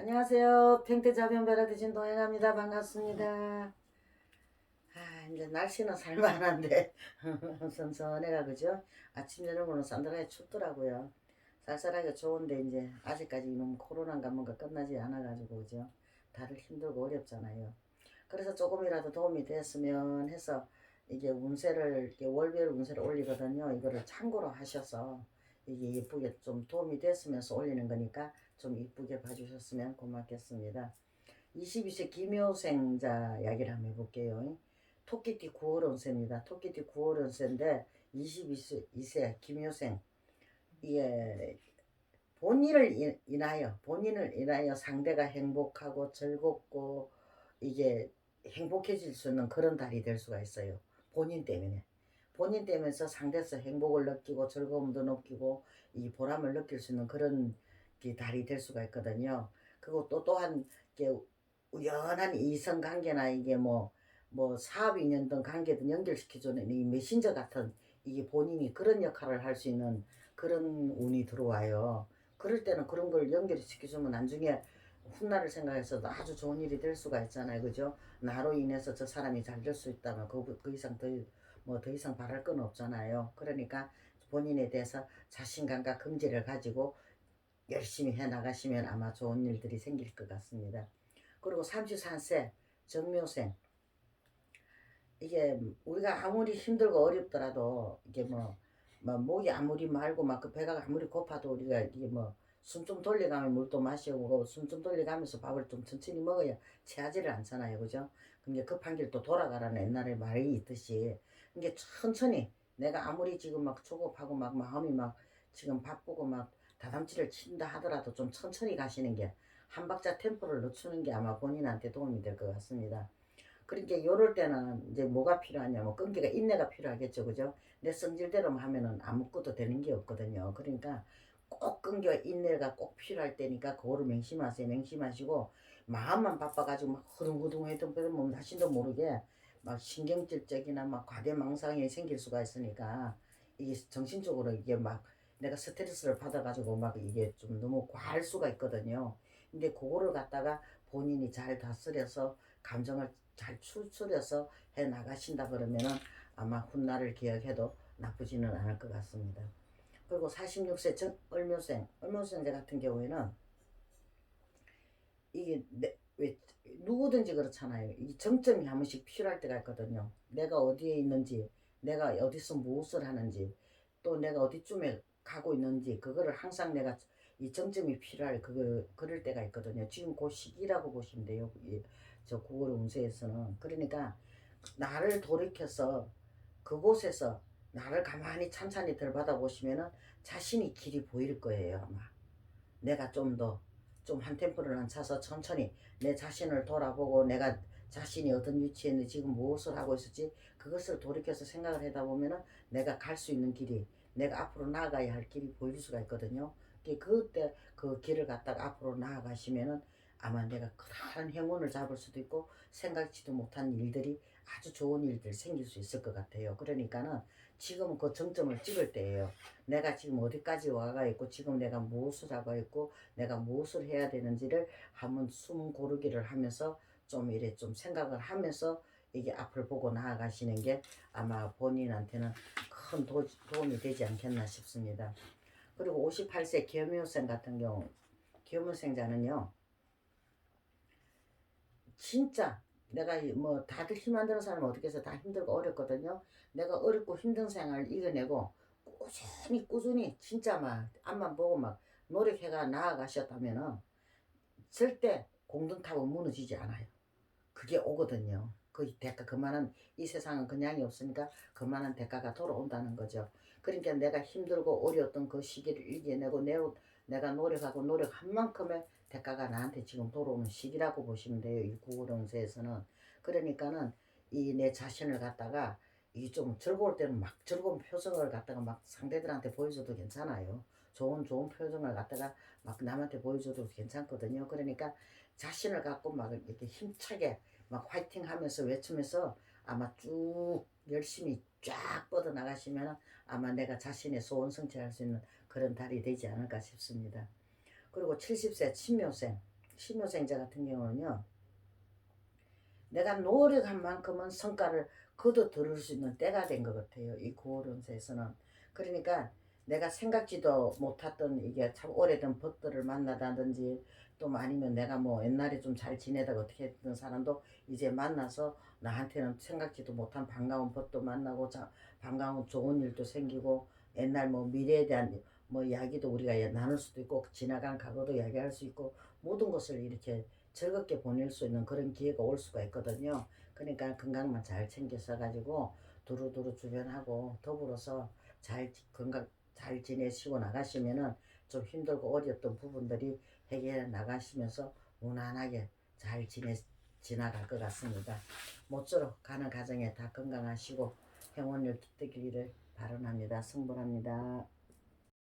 안녕하세요. 평택자변배라 드신 동행합니다. 반갑습니다. 아, 이제 날씨는 살만한데 선선해가 그죠? 아침 저녁으로는 산들하게 춥더라고요. 쌀쌀하게 좋은데 이제 아직까지 이놈 코로나가 뭔가 끝나지 않아가지고 그죠? 다들 힘들고 어렵잖아요. 그래서 조금이라도 도움이 됐으면 해서 이게 운세를 이렇게 월별 운세를 올리거든요. 이거를 참고로 하셔서 이게 예쁘게 좀 도움이 됐으면서 올리는 거니까 좀 이쁘게 봐주셨으면 고맙겠습니다. 22세 김효생자 이야기를 한번 해볼게요. 토끼띠 9월 운세입니다. 토끼띠 9월 운세인데 22세 2세 김효생 이게 본인을 인- 인하여 본인을 인하여 상대가 행복하고 즐겁고 이게 행복해질 수 있는 그런 달이 될 수가 있어요. 본인 때문에. 본인 때문에서 상대에서 행복을 느끼고 즐거움도 느끼고 이 보람을 느낄 수 있는 그런 게 달이 될 수가 있거든요. 그리고 또 또한 이게 우연한 이성 관계나 이게 뭐뭐 사업 인연든 관계든 연결시켜주는 이 메신저 같은 이게 본인이 그런 역할을 할 수 있는 그런 운이 들어와요. 그럴 때는 그런 걸 연결시켜주면 나중에 훗날을 생각해서도 아주 좋은 일이 될 수가 있잖아요. 그죠? 나로 인해서 저 사람이 잘 될 수 있다면 그, 그 이상 더, 뭐 더 이상 바랄 건 없잖아요. 그러니까 본인에 대해서 자신감과 금지를 가지고 열심히 해 나가시면 아마 좋은 일들이 생길 것 같습니다. 그리고 33세 정묘생. 이게 우리가 아무리 힘들고 어렵더라도 이게 뭐, 뭐 목이 아무리 말고 막 그 배가 아무리 고파도 우리가 이게 뭐 숨 좀 돌려가면 물도 마시고 숨 좀 돌려가면서 밥을 좀 천천히 먹어야 체하지를 않잖아요. 그죠? 그게 급한 길 또 돌아가라는 옛날에 말이 있듯이. 이게 천천히 내가 아무리 지금 막 조급하고 막 마음이 막 지금 바쁘고 막 다담치를 친다 하더라도 좀 천천히 가시는 게 한 박자 템포를 늦추는 게 아마 본인한테 도움이 될 것 같습니다. 그러니까 요럴 때는 이제 뭐가 필요하냐면 끈기가 인내가 필요하겠죠, 그죠? 내 성질대로 하면은 아무것도 되는 게 없거든요. 그러니까 꼭 끈기와 인내가 꼭 필요할 때니까 그거를 맹심하세요. 맹심하시고 마음만 바빠가지고 막 허둥허둥해도 뭐 자신도 모르게 막 신경질적이나 막 과대망상이 생길 수가 있으니까 이게 정신적으로 이게 막 내가 스트레스를 받아가지고 막 이게 좀 너무 과할 수가 있거든요. 근데 그거를 갖다가 본인이 잘 다스려서 감정을 잘 추스려서 해 나가신다 그러면은 아마 훗날을 기억해도 나쁘지는 않을 것 같습니다. 그리고 46세 정, 을묘생, 을묘생자 같은 경우에는 이게 내, 왜 누구든지 그렇잖아요. 이 정점이 한 번씩 필요할 때가 있거든요. 내가 어디에 있는지, 내가 어디서 무엇을 하는지, 또 내가 어디쯤에 가고 있는지 그거를 항상 내가 이 정점이 필요할 그거 그럴 때가 있거든요. 지금 그 시기라고 보시면 돼요. 이, 저 9월 운세에서는 그러니까 나를 돌이켜서 그곳에서 나를 가만히 찬찬히 들받아 보시면은 자신이 길이 보일 거예요 아마. 내가 좀 더 좀 한 템포를 안 차서 천천히 내 자신을 돌아보고 내가 자신이 어떤 위치에 있는지 지금 무엇을 하고 있을지 그것을 돌이켜서 생각을 하다 보면은 내가 갈 수 있는 길이 내가 앞으로 나아가야 할 길이 보일 수가 있거든요. 그- 그때 그 길을 갖다가 앞으로 나아가시면은 아마 내가 큰 행운을 잡을 수도 있고 생각지도 못한 일들이 아주 좋은 일들 생길 수 있을 것 같아요. 그러니까는 지금 그 정점을 찍을 때예요. 내가 지금 어디까지 와가 있고 지금 내가 무엇을 하고 있고 내가 무엇을 해야 되는지를 한번 숨 고르기를 하면서 좀 이래 좀 생각을 하면서 이게 앞을 보고 나아가시는 게 아마 본인한테는 큰 도, 도움이 되지 않겠나 싶습니다. 그리고 58세 겸묘생 같은 경우 겸묘생자는요 진짜 내가 이뭐 다들 힘안 드는 사람은 어떻게 해서 다 힘들고 어렵거든요. 내가 어렵고 힘든 생활을 이겨내고 꾸준히 꾸준히 진짜 막 앞만 보고 막 노력해가 나아가셨다면은 절대 공든탑은 무너지지 않아요. 그게 오거든요. 그 대가 그만한 이 세상은 그냥이 없으니까 그만한 대가가 돌아온다는 거죠. 그러니까 내가 힘들고 어려웠던 그 시기를 이겨내고 내, 내가 노력하고 노력한 만큼의 대가가 나한테 지금 돌아오는 시기라고 보시면 돼요. 이 구호령세에서는. 그러니까는 이 내 자신을 갖다가 이 좀 즐거울 때는 막 즐거운 표정을 갖다가 막 상대들한테 보여줘도 괜찮아요. 좋은 좋은 표정을 갖다가 막 남한테 보여줘도 괜찮거든요. 그러니까 자신을 갖고 막 이렇게 힘차게 막 화이팅 하면서 외치면서 아마 쭉 열심히 쫙 뻗어 나가시면 아마 내가 자신의 소원 성취할 수 있는 그런 달이 되지 않을까 싶습니다. 그리고 70세 친묘생 신묘생자 같은 경우는요. 내가 노력한 만큼은 성과를 거둬 들을 수 있는 때가 된 것 같아요. 이 고오름세에서는. 그러니까 내가 생각지도 못했던 이게 참 오래된 벗들을 만나다든지 또 아니면 내가 뭐 옛날에 좀 잘 지내다가 어떻게 했던 사람도 이제 만나서 나한테는 생각지도 못한 반가운 벗도 만나고 자, 반가운 좋은 일도 생기고 옛날 뭐 미래에 대한 뭐 이야기도 우리가 나눌 수도 있고 지나간 과거도 이야기할 수 있고 모든 것을 이렇게 즐겁게 보낼 수 있는 그런 기회가 올 수가 있거든요. 그러니까 건강만 잘 챙겨서 가지고 두루두루 주변하고 더불어서 잘 지- 건강 잘 지내시고 나가시면은 좀 힘들고 어려웠던 부분들이 해결해 나가시면서 무난하게 잘 지내 지나갈 것 같습니다. 모쪼록 가는 가정에 다 건강하시고 행운을 깃들기를 바람합니다. 성불합니다.